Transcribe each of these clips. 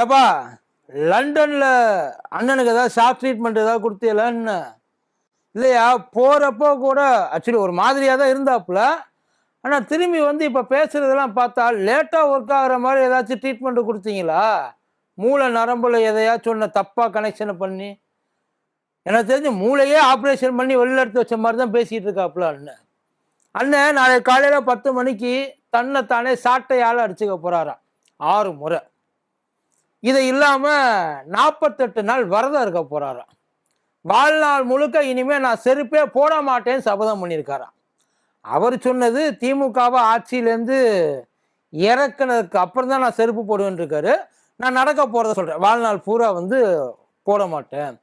ஏப்பா லண்டனில் அண்ணனுக்கு ஏதாவது ஷார்ட் ட்ரீட்மெண்ட் ஏதாவது கொடுத்தீங்களான்னு. இல்லையா போகிறப்போ கூட ஆக்சுவலி ஒரு மாதிரியாக தான் இருந்தாப்புல. ஆனால் திரும்பி வந்து இப்போ பேசுகிறதெல்லாம் பார்த்தா லேட்டாக ஒர்க் ஆகிற மாதிரி ஏதாச்சும் ட்ரீட்மெண்ட்டு கொடுத்தீங்களா? மூளை நரம்பில் எதையாச்சும் ஒன்று தப்பாக கனெக்ஷன் பண்ணி. எனக்கு தெரிஞ்சு மூளையே ஆப்ரேஷன் பண்ணி வெளில எடுத்து வச்ச மாதிரி தான் பேசிகிட்டு இருக்காப்புல அண்ணன். அண்ணன் நாளை காலையில் பத்து மணிக்கு தன்னை தானே சாட்டையால் அடிச்சுக்க போகிறாராம் ஆறு முறை. இது இல்லாமல் நாற்பத்தெட்டு நாள் விரதம் இருக்க போகிறாராம் வாழ்நாள் முழுக்க இனிமே நான் செருப்பே போட மாட்டேன்னு சபதம் பண்ணியிருக்காராம். அவர் சொன்னது திமுகவை ஆட்சியிலேருந்து இறக்குனதுக்கு அப்புறம் தான் நான் செருப்பு போடுவேன் இருக்காரு நான் நடக்க போகிறத சொல்கிறேன் வாழ்நாள் பூரா வந்து போட மாட்டேன்.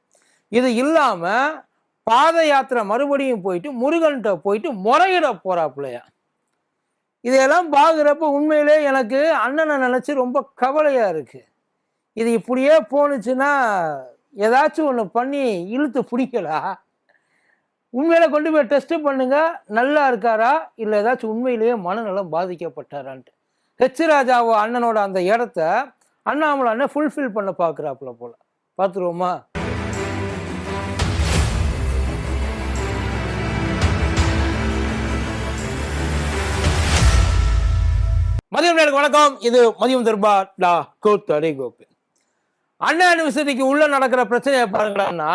இது இல்லாமல் பாத யாத்திரை மறுபடியும் போயிட்டு முருகன்கிட்ட போயிட்டு முறையிட போகிறாப்புலையா இதையெல்லாம் பார்க்குறப்ப உண்மையிலே எனக்கு அண்ணனை நினச்சி ரொம்ப கவலையாக இருக்குது இது இப்படியே போணுச்சுன்னா ஏதாச்சும் ஒன்று பண்ணி இழுத்து பிடிக்கலா? உண்மையில கொண்டு போய் டெஸ்ட் பண்ணுங்க நல்லா இருக்காரா? இல்லை ஏதாச்சும் உண்மையிலேயே மனநலம் பாதிக்கப்பட்டாரான்ட்டு. ஹெச் ராஜாவோ அண்ணனோட அந்த இடத்த அண்ணாமலை அண்ணன் ஃபுல்ஃபில் பண்ண பார்க்குறாப்புல போல. பார்த்துருவோமா மதியம் நேருக்கு வணக்கம். இது மதியம் தர்பா டா கோத்தடை கோபி. அண்ணா யூனிவர்சிட்டிக்கு உள்ள நடக்கிற பிரச்சனையை பாருங்களான்னா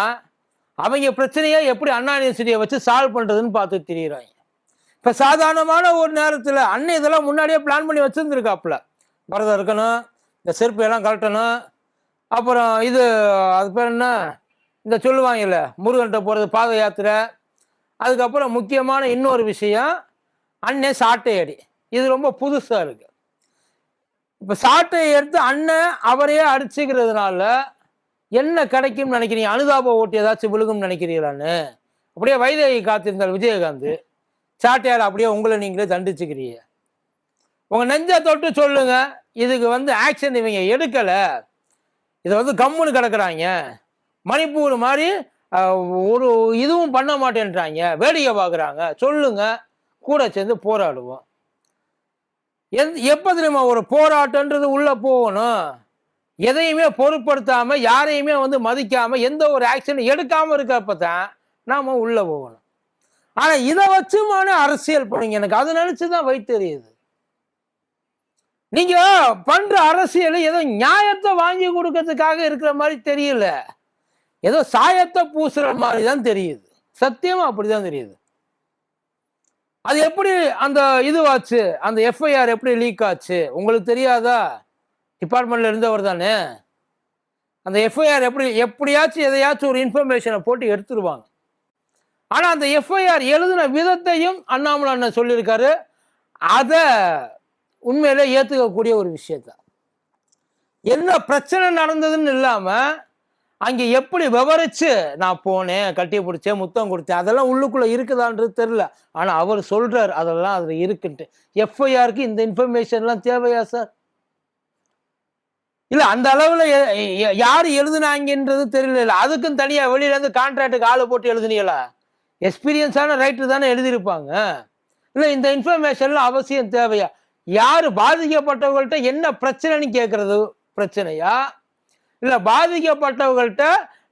அவங்க பிரச்சனையை எப்படி அண்ணா யூனிவர்சிட்டியை வச்சு சால்வ் பண்றதுன்னு பார்த்து தெரியுறாங்க. இப்ப சாதாரணமான ஒரு நேரத்தில் அண்ணன் இதெல்லாம் முன்னாடியே பிளான் பண்ணி வச்சிருந்துருக்காப்புல. பரதம் இருக்கணும் இந்த செருப்பு எல்லாம் கழட்டணும் அப்புறம் இது அது பேர் என்ன? இந்த சொல்லுவாங்கல்ல முருகன்கிட்ட போகிறது பாத யாத்திரை. அதுக்கப்புறம் முக்கியமான இன்னொரு விஷயம் அண்ணன் சாட்டை அடி. இது ரொம்ப புதுசாக இருக்குது இப்போ சாட்டையை எடுத்து அண்ணன் அவரையே அடிச்சுக்கிறதுனால என்ன கிடைக்கும்னு நினைக்கிறீங்க? அனுதாப ஓட்டு ஏதாச்சும் விழுகும்னு நினைக்கிறீங்களான்னு? அப்படியே வைதேகி காத்திருந்தார் விஜயகாந்த். சாட்டையால் அப்படியே உங்களை நீங்களே தண்டிச்சுக்கிறீங்க. உங்கள் நெஞ்சை தொட்டு சொல்லுங்க. இதுக்கு வந்து ஆக்ஷன் இவங்க எடுக்கலை. இதை வந்து கம்முன்னு கிடக்குறாங்க. மணிப்பூர் மாதிரி ஒரு இதுவும் பண்ண மாட்டேன்றாங்க. வேடிக்கை பார்க்குறாங்க. சொல்லுங்க. கூட சேர்ந்து போராடுவோம். எந் எப்போ தெரியுமா ஒரு போராட்டன்றது உள்ளே போகணும்? எதையுமே பொருட்படுத்தாமல் யாரையுமே வந்து மதிக்காமல் எந்த ஒரு ஆக்ஷன் எடுக்காமல் இருக்கப்ப தான் நாம் உள்ளே போகணும். ஆனால் இதை வச்சுமான அரசியல் பண்ணுங்க எனக்கு. அதை நினைச்சுதான் வைத்தெரியுது நீங்கள் பண்ணுற அரசியல் ஏதோ நியாயத்தை வாங்கி கொடுக்கறதுக்காக இருக்கிற மாதிரி தெரியல. ஏதோ சாயத்தை பூசுகிற மாதிரி தான் தெரியுது. சத்தியமாக அப்படி தான் தெரியுது. அது எப்படி அந்த இதுவாச்சு? அந்த எஃப்ஐஆர் எப்படி லீக் ஆச்சு? உங்களுக்கு தெரியாதா? டிபார்ட்மெண்ட்ல இருந்தவர் தானே. அந்த எஃப்ஐஆர் எப்படி எப்படியாச்சும் எதையாச்சும் ஒரு இன்ஃபர்மேஷனை போட்டு எடுத்துருவாங்க. ஆனா அந்த எஃப்ஐஆர் எழுதின விதத்தையும் அண்ணாமலை அண்ணன் சொல்லியிருக்காரு. அதை உண்மையில ஏத்துக்கக்கூடிய ஒரு விஷயத்தான் என்ன பிரச்சனை நடந்ததுன்னு இல்லாமல் அங்கே எப்படி விவரிச்சு நான் போனேன் கட்டி பிடிச்சேன் முத்தம் கொடுத்தேன் அதெல்லாம் உள்ளுக்குள்ளே இருக்குதான்றது தெரியல. ஆனால் அவர் சொல்கிறார் அதெல்லாம் அதில் இருக்குன்ட்டு. எஃப்ஐஆருக்கு இந்த இன்ஃபர்மேஷன்லாம் தேவையா சார் இல்லை அந்த அளவில் யார் எழுதுனாங்கன்றது தெரியல அதுக்கும் தனியாக வெளியிலேருந்து கான்ட்ராக்டுக்கு ஆளு போட்டு எழுதுனீங்களா? எக்ஸ்பீரியன்ஸான ரைட்டர் தானே எழுதியிருப்பாங்க. இல்லை இந்த இன்ஃபர்மேஷன்லாம் அவசியம் தேவையா? யார் பாதிக்கப்பட்டவங்கள்ட்ட என்ன பிரச்சனைன்னு கேட்குறது பிரச்சனையா? இல்லை பாதிக்கப்பட்டவங்கள்ட்ட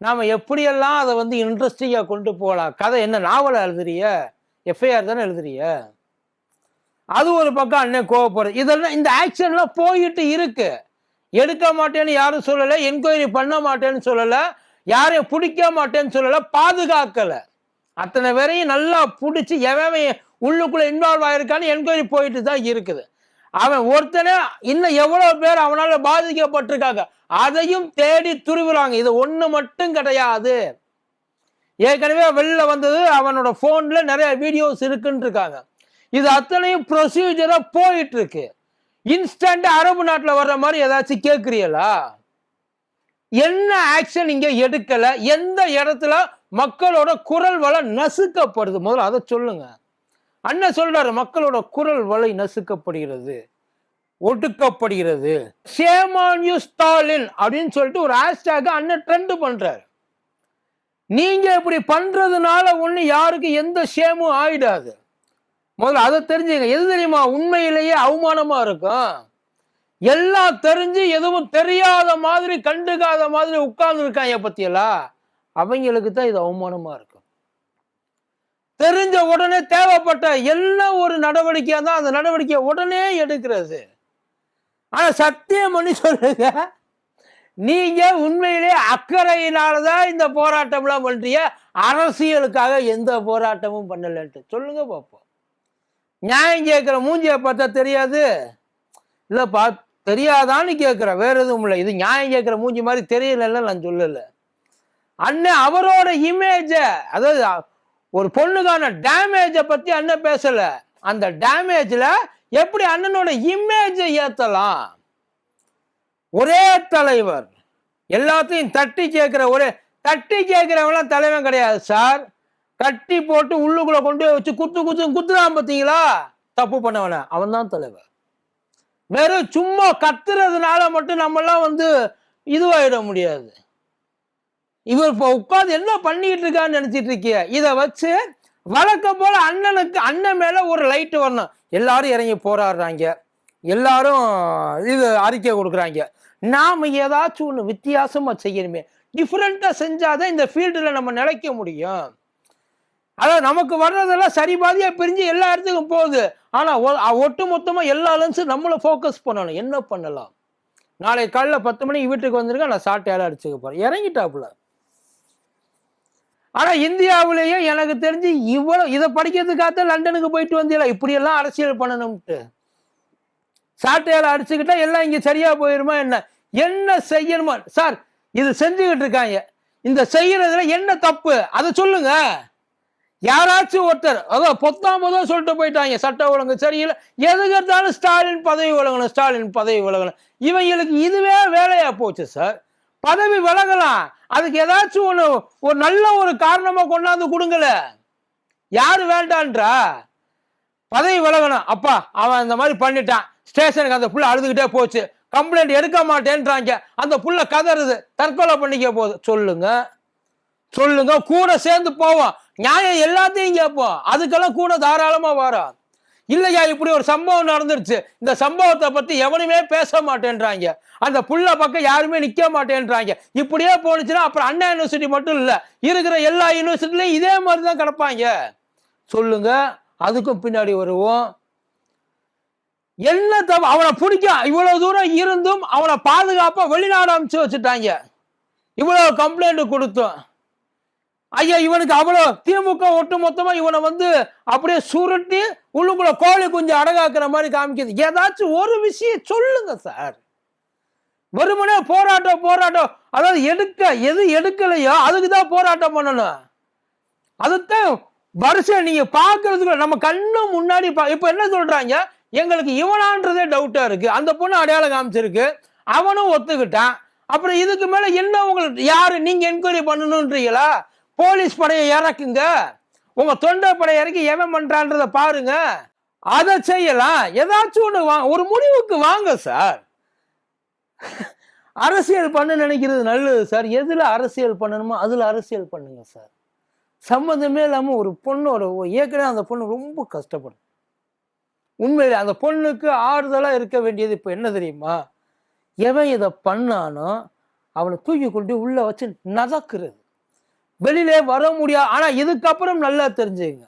நாம் எப்படியெல்லாம் அதை வந்து இன்ட்ரெஸ்டிங்காக கொண்டு போகலாம்? கதை என்ன? நாவலை எழுதுறிய? எஃப்ஐஆர் தானே எழுதுறிய? அது ஒரு பக்கம் அண்ணன் கோவப்படுறது இதெல்லாம் இந்த ஆக்ஷன்லாம் போயிட்டு இருக்கு. எடுக்க மாட்டேன்னு யாரும் சொல்லலை என்கொயரி பண்ண மாட்டேன்னு சொல்லலை யாரையும் பிடிக்க மாட்டேன்னு சொல்லலை பாதுகாக்கலை. அத்தனை பேரையும் நல்லா பிடிச்சி எவன் உள்ளுக்குள்ளே இன்வால்வ் ஆகிருக்கான்னு என்கொயரி போயிட்டு தான் இருக்குது. அவன் ஒருத்தனே இன்னும் எவ்வளவு பேர் அவனால பாதிக்கப்பட்டிருக்காங்க. அதையும் தேடி துருவுறாங்க. இது ஒண்ணு மட்டும் கிடையாது. ஏற்கனவே வெளில வந்தது அவனோட போன்ல நிறைய வீடியோஸ் இருக்குன்னு இருக்காங்க இது அத்தனையும் ப்ரொசீஜரா போயிட்டு இருக்கு இன்ஸ்டன்ட் அரபு நாட்டில் வர்ற மாதிரி ஏதாச்சும் கேட்குறீங்களா என்ன ஆக்ஷன் இங்க எடுக்கல? எந்த இடத்துல மக்களோட குரல் வளம் நசுக்கப்படுது? முதல்ல அதை சொல்லுங்க. அண்ணன் சொல்றாரு மக்களோட குரல் வலை நசுக்கப்படுகிறது ஒடுக்கப்படுகிறது. சேமான் யூ ஸ்டாலின் அப்படின்னு சொல்லிட்டு ஒரு ஹேஷ்டேக் அண்ணன் ட்ரெண்ட் பண்றாரு. நீங்க இப்படி பண்றதுனால ஒண்ணு யாருக்கு எந்த ஷேமும் ஆயிடாது. முதல்ல அதை தெரிஞ்சுங்க. எது தெரியுமா? உண்மையிலேயே அவமானமா இருக்கும். எல்லாம் தெரிஞ்சு எதுவும் தெரியாத மாதிரி கண்டுக்காத மாதிரி உட்கார்ந்து இருக்காங்க பத்தியெல்லாம் அவங்களுக்கு தான் இது அவமானமா இருக்கும் தெரிஞ்ச உடனே தேவைப்பட்ட எல்லா ஒரு நடவடிக்கையாக தான் அந்த நடவடிக்கையை உடனே எடுக்கிறது. ஆனால் சத்தியம் பண்ணி சொல்லுங்க. நீங்கள் உண்மையிலே அக்கறையினாலதான் இந்த போராட்டம்லாம் பண்றீங்க. அரசியலுக்காக எந்த போராட்டமும் பண்ணலன்ட்டு. சொல்லுங்க பார்ப்போம் நியாயம் கேட்குற மூஞ்சியை பார்த்தா தெரியாது. இல்லப்பா தெரியாதான்னு கேட்குறேன். வேற எதுவும் இல்லை. இது நியாயம் கேட்குற மூஞ்சி மாதிரி தெரியலன்னு நான் சொல்லலை. அண்ணன் அவரோட இமேஜை அதாவது ஒரு பொண்ணுக்கான டேமேஜை பற்றி அண்ணன் பேசலை. அந்த டேமேஜில் எப்படி அண்ணனோட இமேஜை ஏற்றலாம் ஒரே தலைவர். எல்லாத்தையும் தட்டி கேட்குற ஒரே தட்டி கேட்குறவங்களாம் தலைவன் கிடையாது சார் கட்டி போட்டு உள்ளுக்குள்ளே கொண்டு வச்சு குத்து குத்து குத்துறான் பார்த்தீங்களா? தப்பு பண்ணவன. அவன் தான் தலைவர். வெறும் சும்மா கத்துறதுனால மட்டும் நம்மலாம் வந்து இதுவாகிட முடியாது. இவர் இப்போ உட்காந்து என்ன பண்ணிட்டு இருக்கான்னு நினைச்சிட்டு இருக்கிய? இதை வச்சு வழக்கம் போல அண்ணனுக்கு அண்ணன் மேல ஒரு லைட்டு வரணும். எல்லாரும் இறங்கி போராடுறாங்க. எல்லாரும் இது அறிக்கை கொடுக்குறாங்க. நாம் ஏதாச்சும் ஒன்று வித்தியாசமாக செய்யணுமே. டிஃப்ரெண்ட்டாக செஞ்சாதான் இந்த ஃபீல்டில் நம்ம நிலைக்க முடியும். அதாவது நமக்கு வர்றதெல்லாம் சரி பாதியாக பிரிஞ்சு எல்லா இடத்துக்கும் போகுது. ஆனால் ஒ- ஒட்டு மொத்தமாக எல்லா லென்ஸும் நம்மளை ஃபோக்கஸ் பண்ணணும். என்ன பண்ணலாம்? நாளை காலையில் பத்து மணிக்கு வீட்டுக்கு வந்திருக்கேன் நான் சாட்டையால் அடிச்சுக்க போகிறேன் இறங்கிட்டாப்புல. ஆனா இந்தியாவிலேயே எனக்கு தெரிஞ்சு இவ்வளவு இதை படிக்கிறதுக்காக லண்டனுக்கு போயிட்டு வந்தீங்களா? இப்படி எல்லாம் அரசியல் பண்ணணும்ட்டு. சாட்டையால அடிச்சுக்கிட்டா எல்லாம் இங்க சரியா போயிருமா என்ன? என்ன செய்யணுமா? சார் இது செஞ்சுக்கிட்டு இருக்காங்க. இந்த செய்யறதுல என்ன தப்பு? அதை சொல்லுங்க. யாராச்சும் ஒருத்தர் அதான் போதும் சொல்லிட்டு போயிட்டாங்க சட்ட ஒழுங்கு சரியில்லை. எதுக்கு இருந்தாலும் ஸ்டாலின் பதவி விலகணும் ஸ்டாலின் பதவி விலகணும். இவங்களுக்கு இதுவே வேலையா போச்சு சார்? பதவி விலகலாம். அதுக்கு ஏதாச்சும் ஒண்ணு ஒரு நல்ல ஒரு காரணமா கொண்டாந்து கொடுங்கல யாரு வேண்டான்றா? பதவி விலகணும். அப்பா அவன் இந்த மாதிரி பண்ணிட்டான். ஸ்டேஷனுக்கு அந்த புள்ள அழுதுகிட்டே போச்சு. கம்ப்ளைண்ட் எடுக்க மாட்டேன்றாங்க. அந்த புள்ள கதறுது. தற்கொலை பண்ணிக்க போகுது. சொல்லுங்க. சொல்லுங்க. கூட சேர்ந்து போவோம். நியாயம் எல்லாத்தையும் கேட்போம். அதுக்கெல்லாம் கூட தாராளமா வரும். இல்லையா இப்படி ஒரு சம்பவம் நடந்துருச்சு. இந்த சம்பவத்தை பத்தி எவனுமே பேச மாட்டேன்றாங்க. அந்த புள்ள பக்கம் யாருமே நிக்க மாட்டேன்றாங்க. இப்படியே போனுச்சுன்னா அப்புறம் அண்ணா யூனிவர்சிட்டி மட்டும் இல்ல இருக்கிற எல்லா யூனிவர்சிட்டிலையும் இதே மாதிரி தான் கிடப்பாங்க. சொல்லுங்க அதுக்கும் பின்னாடி வருவோம். என்ன தவ அவனை பிடிக்கும் இவ்வளவு தூரம் இருந்தும் அவனை பாதுகாப்பா வெளிநாடு அனுப்பிச்சு வச்சுட்டாங்க. இவ்வளவு கம்ப்ளைண்ட் கொடுத்தோம். ஐயா இவனுக்கு அவ்வளோ திமுக ஒட்டு மொத்தமாக இவனை வந்து அப்படியே சுருட்டி உள்ளுக்குள்ள கோழி கொஞ்சம் அடகாக்குற மாதிரி காமிக்குது. ஏதாச்சும் ஒரு விஷயம் சொல்லுங்க சார். வெறுமனே போராட்டம் போராட்டம். அதாவது எடுக்க எது எடுக்கலையோ அதுக்கு தான் போராட்டம் பண்ணணும். அதுதான் வருஷம் நீங்க பாக்குறதுக்கு நம்ம கண்ணு முன்னாடி பா- இப்ப என்ன சொல்றாங்க? எங்களுக்கு இவனான்றதே டவுட்டா இருக்கு. அந்த பொண்ணு அடையாளம் காமிச்சிருக்கு. அவனும் ஒத்துக்கிட்டான். அப்புறம் இதுக்கு மேல என்ன உங்களுக்கு யாரு நீங்க என்கொயரி பண்ணணும்ன்றீங்களா போலீஸ் படையை இறக்குங்க. உங்க தொண்டை படை இறக்கி எவன் பண்றான்றத பாருங்க. அதை செய்யலாம். ஏதாச்சும் ஒண்ணு வா ஒரு முடிவுக்கு வாங்க சார். அரசியல் பண்ண நினைக்கிறது நல்லது சார். எதுல அரசியல் பண்ணணுமோ அதுல அரசியல் பண்ணுங்க சார். சம்மந்தமே இல்லாம ஒரு பொண்ணோட ஏற்கனவே அந்த பொண்ணு ரொம்ப கஷ்டப்படும். உண்மையில் அந்த பொண்ணுக்கு ஆறுதலாக இருக்க வேண்டியது இப்போ என்ன தெரியுமா? எவன் இதை பண்ணானோ அவனை தூக்கி கொண்டு உள்ளே வச்சு நதக்குறது வெளியிலே வர முடியாது ஆனால் இதுக்கப்புறம் நல்லா தெரிஞ்சுங்க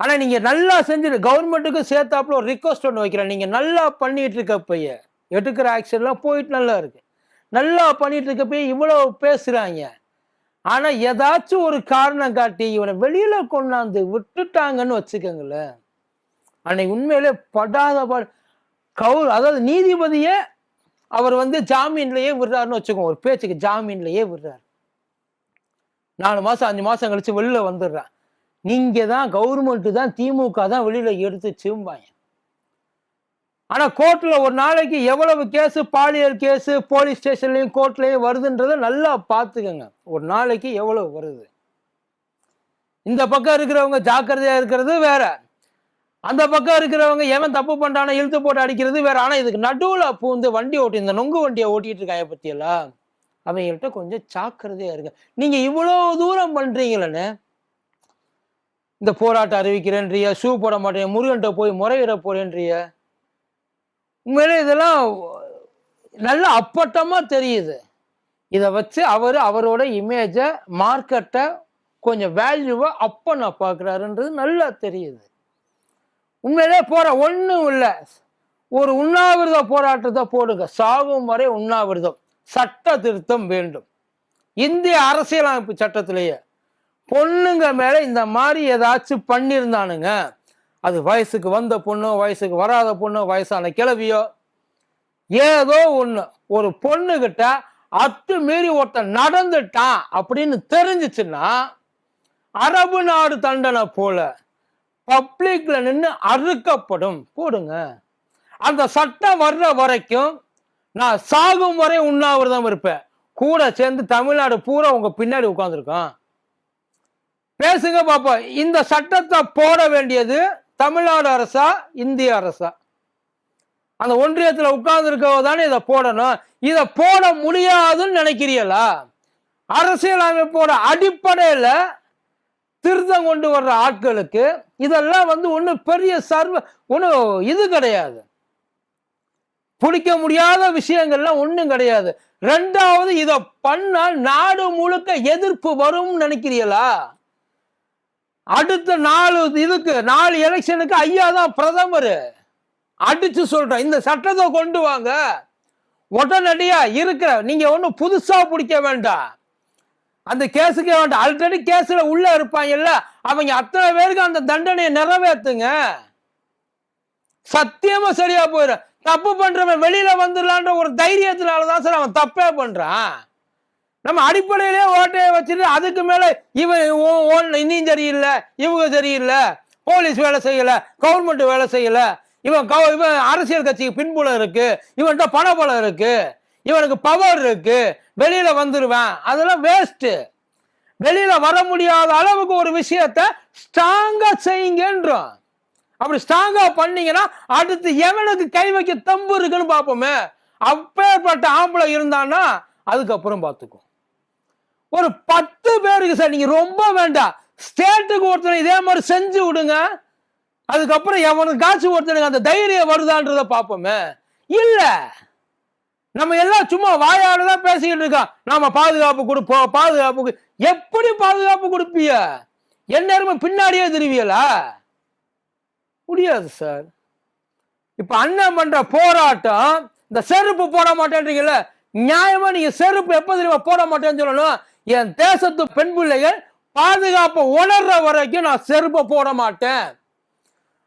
ஆனால் நீங்கள் நல்லா செஞ்சுட்டு கவர்மெண்ட்டுக்கு சேர்த்தாப்புல ஒரு ரிக்வஸ்ட் ஒன்று வைக்கிறேன். நீங்கள் நல்லா பண்ணிட்டு பைய எடுக்கிற ஆக்ஷன்லாம் போயிட்டு நல்லா இருக்கு. நல்லா பண்ணிட்டு பைய இவ்வளோ பேசுகிறாங்க ஆனால் ஏதாச்சும் ஒரு காரணம் காட்டி இவனை வெளியில் கொண்டாந்து விட்டுட்டாங்கன்னு வச்சுக்கோங்களேன். அன்னைக்கு உண்மையிலே படாத பாடு கவுர் அதாவது நீதிபதியே அவர் வந்து ஜாமீன்லேயே விடுறாருன்னு வச்சுக்கோங்க. ஒரு பேச்சுக்கு ஜாமீன்லேயே விடுறாரு. நாலு மாதம் அஞ்சு மாதம் கழிச்சு வெளியில் வந்துடுறான். நீங்கள் தான் கவர்மெண்ட்டு தான் திமுக தான் வெளியில் எடுத்து சிம்பாங்க ஆனால் கோர்ட்டில் ஒரு நாளைக்கு எவ்வளவு கேஸு பாலியல் கேஸு போலீஸ் ஸ்டேஷன்லையும் கோர்ட்லேயும் வருதுன்றதை நல்லா பார்த்துக்கோங்க. ஒரு நாளைக்கு எவ்வளவு வருது? இந்த பக்கம் இருக்கிறவங்க ஜாக்கிரதையாக இருக்கிறது வேற. அந்த பக்கம் இருக்கிறவங்க எவன் தப்பு பண்றானோ இழுத்து போட்டு அடிக்கிறது வேற. ஆனால் இதுக்கு நடுவில் பூந்து வண்டி ஓட்டி இந்த நொங்கு வண்டியை ஓட்டிகிட்டு இருக்காங்க பற்றியெல்லாம் அவங்கள்ட்ட கொஞ்சம் சாக்கிரதையாக இருங்க. நீங்கள் இவ்வளோ தூரம் பண்ணுறீங்களேன்னு இந்த போராட்டம் அறிவிக்கிறேன்றிய ஷூ போட மாட்டேன் முருகன்ட்ட போய் முறையிட போறேன்றிய. உண்மையிலே இதெல்லாம் நல்ல அப்பட்டமாக தெரியுது. இதை வச்சு அவர் அவரோட இமேஜை மார்க்கெட்டை கொஞ்சம் வேல்யூவை அப்ப நான் பார்க்குறாருன்றது நல்லா தெரியுது. உண்மையிலே போகிற ஒன்றும் இல்லை. ஒரு உண்ணாவிரத போராட்டத்தை போடுங்க. சாகும் வரை உண்ணாவிரதம். சட்ட திருத்தம் வேண்டும். இந்திய அரசியலமைப்பு சட்டத்திலேயே பொண்ணுங்க மேலே இந்த மாதிரி ஏதாச்சும் பண்ணியிருந்தானுங்க அது வயசுக்கு வந்த பொண்ணோ வயசுக்கு வராத பொண்ணோ வயசான கிளவியோ ஏதோ ஒன்று ஒரு பொண்ணுகிட்ட அத்து மீறி ஒருத்தன் நடந்துட்டான் அப்படின்னு தெரிஞ்சிச்சுன்னா அரபு நாடு தண்டனை போல பப்ளிக்ல நின்று அறுக்கப்படும். போடுங்க. அந்த சட்டம் வர்ற வரைக்கும் நான் சாகும் வரை உண்ணாவிரதம் இருப்பேன். கூட சேர்ந்து தமிழ்நாடு பூரா உங்க பின்னாடி உட்காந்துருக்கான் பேசுங்க பாப்பா இந்த சட்டத்தை போட வேண்டியது தமிழ்நாடு அரசா இந்திய அரசா? அந்த ஒன்றியத்தில் உட்கார்ந்து தானே இதை போடணும். இதை போட முடியாதுன்னு நினைக்கிறீங்களா அரசியலமைப்போட அடிப்படையில் திருத்தம் கொண்டு வர்ற ஆட்களுக்கு இதெல்லாம் வந்து ஒன்றும் பெரிய சர்வ ஒன்றும் இது கிடையாது. பிடிக்க முடியாத விஷயங்கள்லாம் ஒன்றும் கிடையாது. ரெண்டாவது இதை பண்ணால் நாடு முழுக்க எதிர்ப்பு வரும்னு நினைக்கிறீங்களா? அடுத்த நாலு இதுக்கு நாலு எலெக்ஷனுக்கு ஐயா தான் பிரதமர். அடிச்சு சொல்றேன் இந்த சட்டத்தை கொண்டு வாங்க. உடனடியா இருக்கிற நீங்க ஒன்றும் புதுசா பிடிக்க வேண்டாம். அந்த கேஸுக்கே வேண்டாம். ஆல்ரெடி கேஸ்ல உள்ள இருப்பாங்கல்ல அவங்க அத்தனை பேருக்கு அந்த தண்டனையை நிறைவேற்றுங்க சத்தியமா சரியா போயிடும் தப்பு பண்றவன் வெளியில வந்துடலான்ற ஒரு தைரியத்தினாலதான் சார் அவன் தப்பே பண்றான். நம்ம அடிப்படையிலே ஓட்டையை வச்சுட்டு அதுக்கு மேல இவன் ஓ- இன்னும் சரியில்லை இவங்க சரியில்லை போலீஸ் வேலை செய்யல கவர்மெண்ட் வேலை செய்யல. இவன் கவ- இவன் அரசியல் கட்சிக்கு பின்புலம் இருக்கு இவன்கிட்ட பணபலம் இருக்கு இவனுக்கு பவர் இருக்கு வெளியில வந்துருவேன். அதெல்லாம் வேஸ்ட்டு வெளியில வர முடியாத அளவுக்கு ஒரு விஷயத்த ஸ்ட்ராங்கா செய்யுங்கன்றோம். அப்படி ஸ்ட்ராங்கா பண்ணீங்கன்னா அடுத்து எவனுக்கு கை வைக்க தம்பு இருக்குன்னு பார்ப்போமே. அப்பேற்பட்ட ஆம்பளை இருந்தான்னா அதுக்கப்புறம் பார்த்துக்கும் ஒரு பத்து பேருக்கு சார் நீங்க ரொம்ப வேண்டாம் ஸ்டேட்டுக்கு ஒருத்தனை இதே மாதிரி செஞ்சு விடுங்க. அதுக்கப்புறம் எவனுக்கு காசு ஒருத்தனுக்கு அந்த தைரியம் வருதான்றத பார்ப்போமே. இல்ல. நம்ம எல்லாம் சும்மா வாயால தான் பேசிக்கிட்டு இருக்கோம். நாம பாதுகாப்பு கொடுப்போம் பாதுகாப்புக்கு எப்படி பாதுகாப்பு கொடுப்பீங்க? எந்நேரமும் பின்னாடியே திருவியலா? முடியாது சார். இப்போ அண்ணன் பண்ணுற போராட்டம் இந்த செருப்பு போட மாட்டேன்றீங்கல்ல நியாயமா நீங்க செருப்பு எப்ப தெரியுமா போட மாட்டேன்னு சொல்லணும்? என் தேசத்து பெண் பிள்ளைகள் பாதுகாப்பை உணர்ற வரைக்கும் நான் செருப்பை போட மாட்டேன்.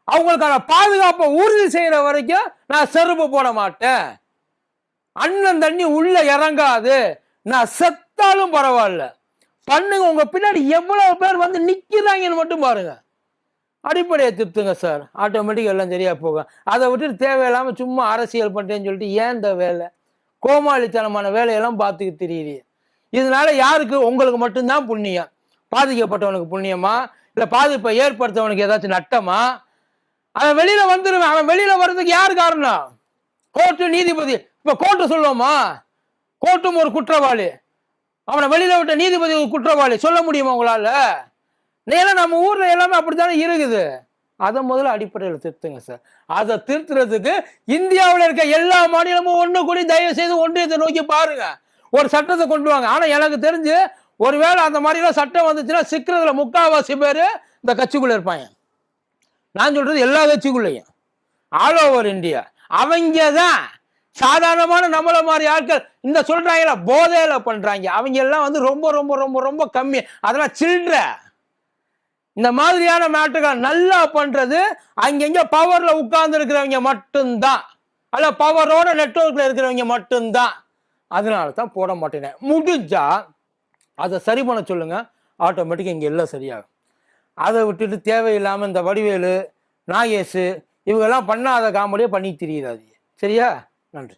அவங்களுக்கான பாதுகாப்பை உறுதி செய்யற வரைக்கும் நான் செருப்பு போட மாட்டேன். அண்ணன் தண்ணி உள்ள இறங்காது. நான் செத்தாலும் பரவாயில்ல. பண்ணுங்க உங்க பின்னாடி எவ்வளவு பேர் வந்து நிக்கிறாங்கன்னு மட்டும் பாருங்க. அடிப்படையை திருத்துங்க சார் ஆட்டோமேட்டிக் எல்லாம் சரியாக போகும். அதை விட்டுட்டு தேவையில்லாமல் சும்மா அரசியல் பண்ணுறேன்னு சொல்லிட்டு ஏன் இந்த வேலை? கோமாளித்தனமான வேலையெல்லாம் பார்த்துக்க தெரியுது இதனால யாருக்கு? உங்களுக்கு மட்டும்தான் புண்ணியம். பாதிக்கப்பட்டவனுக்கு புண்ணியமா? இல்லை பாதிப்பை ஏற்படுத்தவனுக்கு ஏதாச்சும் நட்டமா? அவன் வெளியில் வந்துடுவேன் அவன் வெளியில் வர்றதுக்கு யார் காரணம்? கோர்ட்டு நீதிபதி. இப்போ கோர்ட்டு சொல்லுவோமா? கோர்ட்டும் ஒரு குற்றவாளி. அவனை வெளியில் விட்ட நீதிபதி ஒரு குற்றவாளி. சொல்ல முடியுமா உங்களால்? ஏன்னா நம்ம ஊர்ல எல்லாமே அப்படித்தானே இருக்குது? அதை முதல்ல அடிப்படையில் திருத்துங்க சார் அதை திருத்துறதுக்கு இந்தியாவில் இருக்க எல்லா மாநிலமும் ஒன்று கூடி தயவு செய்து ஒன்றியத்தை நோக்கி பாருங்க. ஒரு சட்டத்தை கொண்டு வாங்க. ஆனால் எனக்கு தெரிஞ்சு ஒருவேளை அந்த மாதிரிலாம் சட்டம் வந்துச்சுன்னா சிக்கிறதுல முக்காவாசி பேர் இந்த கட்சிக்குள்ளே இருப்பாங்க. நான் சொல்றது எல்லா கட்சிக்குள்ளேயும். ஆல் ஓவர் இந்தியா அவங்க தான் சாதாரணமான நம்மள மாதிரி ஆட்கள். இந்த சொல்றாங்களா போதையில பண்றாங்க. அவங்க எல்லாம் வந்து ரொம்ப ரொம்ப ரொம்ப ரொம்ப கம்மி. அதெல்லாம் சில்ற இந்த மாதிரியான மேட்டுகள் நல்லா பண்றது அங்கங்க பவர்ல உட்கார்ந்து இருக்கிறவங்க மட்டும்தான். அல்ல பவரோட நெட்வொர்க்ல இருக்கிறவங்க மட்டும்தான். அதனால தான் போட மாட்டேனே. முடிஞ்சா அதை சரி பண்ண சொல்லுங்க. ஆட்டோமேட்டிக்காக இங்கே எல்லாம் சரியாகும். அதை விட்டுட்டு தேவையில்லாமல் இந்த வடிவேலு நாகேஷு இவங்கெல்லாம் பண்ணாத காமெடியை பண்ணி தெரியுது அது சரியா? நன்றி.